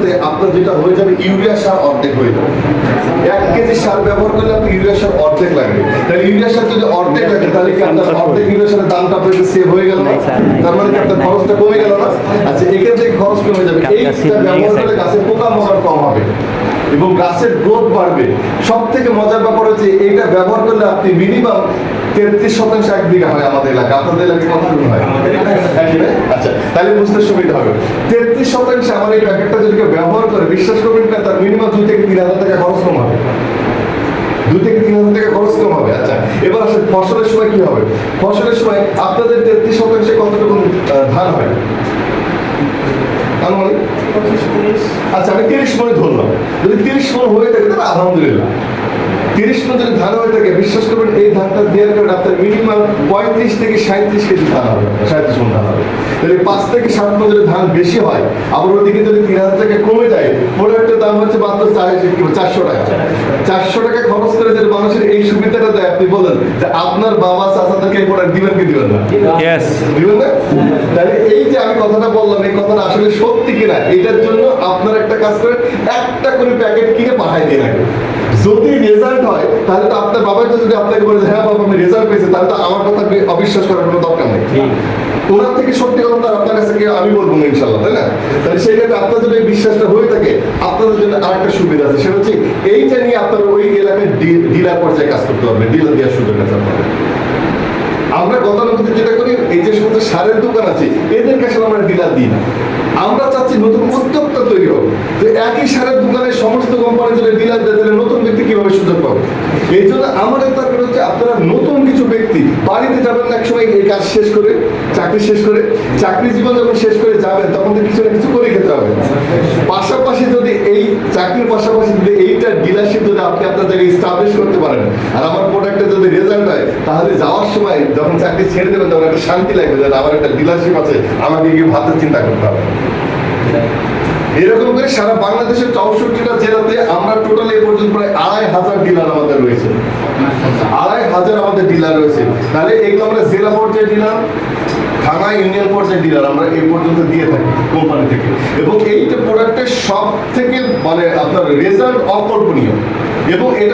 সাথে আপনার যেটা হয়ে যাবে ইউরিয়া সার অর্ধেক হয়ে যাবে। এক কেজি সার ব্যবহার করলে আপনি ইউরিয়া সার অর্ধেক লাগবে তাহলে ইউরিয়া সার যদি অর্ধেক লাগে তাহলে কি আপনার অর্ধেক ইউরিয়া সারের দামটা আপনার সেভ হয়ে গেল? না তার মানে কি আপনার খরচটা কমে গেল না? আচ্ছা এখান থেকে খরচ কমে যাবে। এইটা ব্যবহার করলে গাছের পোকা মাকড় কম হবে এবং গাছের গ্রোথ বাড়বে। সব থেকে মজার ব্যাপার হচ্ছে এইটা ব্যবহার করলে আপনি মিনিমাম তেত্রিশ শতাংশ এক বিঘা হয় আমাদের এলাকা আপনাদের এলাকায় কতটুকু হয়? আচ্ছা তাহলে বুঝতে সুবিধা হবে। তেত্রিশ শতাংশ আমার এই প্যাকেটটা যদি ব্যবহার করে বিশ্বাস করবেন না তার মিনিমাম দু থেকে তিন হাজার টাকা খরচ কম হবে দুই থেকে তিন হাজার টাকা খরচ কম হবে আচ্ছা এবার আসলে ফসলের সময় কি হবে? ফসলের সময় আপনাদের তেত্রিশ শতাংশে কতটুকু ধান হয়? আনুমানিক? আচ্ছা আমি তিরিশ মনে ধরলাম। যদি তিরিশ মনে হয়ে থাকে তাহলে আলহামদুলিল্লাহ। তিরিশ যদি ধান হয়ে থাকে বিশ্বাস করবেন এই ধানটা দেওয়ার কারণে আপনার মিনিমাম পঁয়ত্রিশ থেকে সাঁত্রিশ কেজি ধান হবে সাঁত্রিশ মন ধান হবে। তাহলে পাঁচ থেকে সাত যদি ধান বেশি হয় আবার ওদিকে যদি তিন হাজার টাকা কমে যায় প্রোডাক্টের দাম হচ্ছে মাত্র চার- চারশো টাকা। চারশো টাকা খরচ করে যদি মানুষের এই সুবিধাটা দেয় আপনি বলেন যে আপনার বাবা চাচাদেরকে এই প্রোডাক্ট দিবেন কি দিবেন না? দিবেন না? তাহলে এই যে আমি কথাটা বললাম এই কথাটা আসলে সত্যি কিনা এটার জন্য আপনার একটা কাজ করে একটা করে প্যাকেট কিনে পাঠাই দিন আগে। যদি রেজাল্ট হয় তাহলে তো আপনার বাবা তো যদি আপনাকে বলে হ্যাঁ বাবা আমি রেজাল্ট পেয়েছি তাহলে তো আমার কথা অবিশ্বাস করার কোনো দরকার নেই। ওনার থেকে সত্যি কথা তো আর আপনার কাছে আমি বলব না ইনশাল্লাহ তাই না? তাহলে সেই ক্ষেত্রে আপনার যদি বিশ্বাসটা হয়ে থাকে আপনাদের জন্য আরেকটা সুবিধা আছে সেটা হচ্ছে এইটা নিয়ে আপনারা ওই এলাকায় ডিলার পর্যায়ে কাজ করতে পারবেন ডিলার দেওয়ার সুযোগ আছে আপনাদের। আমরা গতানুগতিক যেটা করি এই যে সমস্ত সারের দোকান আছে এদের কাছে আমরা ডিলার দিই না। আমরা চাচ্ছি নতুন উদ্যোক্তা তৈরি হোক যে একই সারের দোকানে সমস্ত কোম্পানি যদি ডিলার দেয় তাহলে পাবে। এই জন্য হচ্ছে, আপনারা নতুন কিছু ব্যক্তি, বাড়িতে যাবেন না, একসময় এই কাজ শেষ করে, চাকরি শেষ করে, চাকরি জীবন যখন শেষ করে যাবেন, তখন তো কিছু না কিছু করে খেতে হবে। পাশাপাশি যদি এই চাকরির পাশাপাশি যদি এইটা ডিলারশিপ যদি আপনি আপনার জায়গায় স্টাবলিশ করতে পারেন, আর আমার যদি রেজাল্ট হয়, তাহলে যাওয়ার সময় যখন চাকরি ছেড়ে দেবেন, তখন একটা শান্তি লাগবে যে আমার একটা ডিলারশিপ আছে, আমাকে গিয়ে ভাতের চিন্তা করতে হবে। এরকম করে সারা বাংলাদেশের চৌষট্টিটা জেলাতে আমরা টোটাল এ পর্যন্ত প্রায় আড়াই হাজার ডিলার আমাদের রয়েছে। আড়াই হাজার আমাদের ডিলার রয়েছে। তাহলে এগুলো আমরা জেলা পর্যায়ে ডিলার থানা ইউনিয়ন পর্যায়ে ডিলার আমরা এই পর্যন্ত দিয়ে থাকি কোম্পানি থেকে। এবং এইটা প্রোডাক্টের সব থেকে মানে আপনার রেজাল্ট অকল্পনীয়। এবং এটা